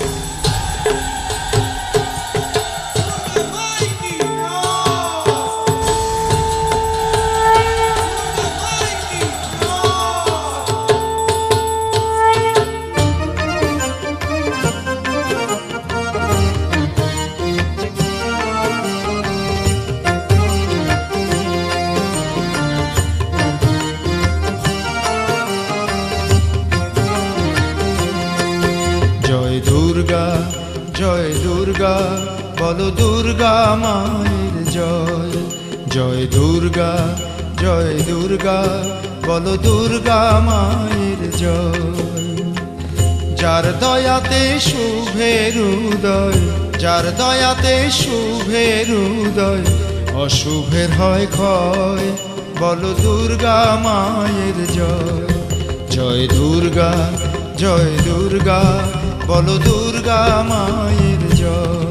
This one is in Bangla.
জয় দুর্গা, জয় দুর্গা, বলো দুর্গা মায়ের জয়। জয় দুর্গা জয় দুর্গা, বলো দুর্গা মায়ের জয়। যার দয়াতে শুভের উদয় যার দয়াতে শুভের উদয় অশুভের হয় ক্ষয়, বলো দুর্গা মায়ের জয়। জয় দুর্গা জয় দুর্গা বলো দুর্গা মায়ের জয়।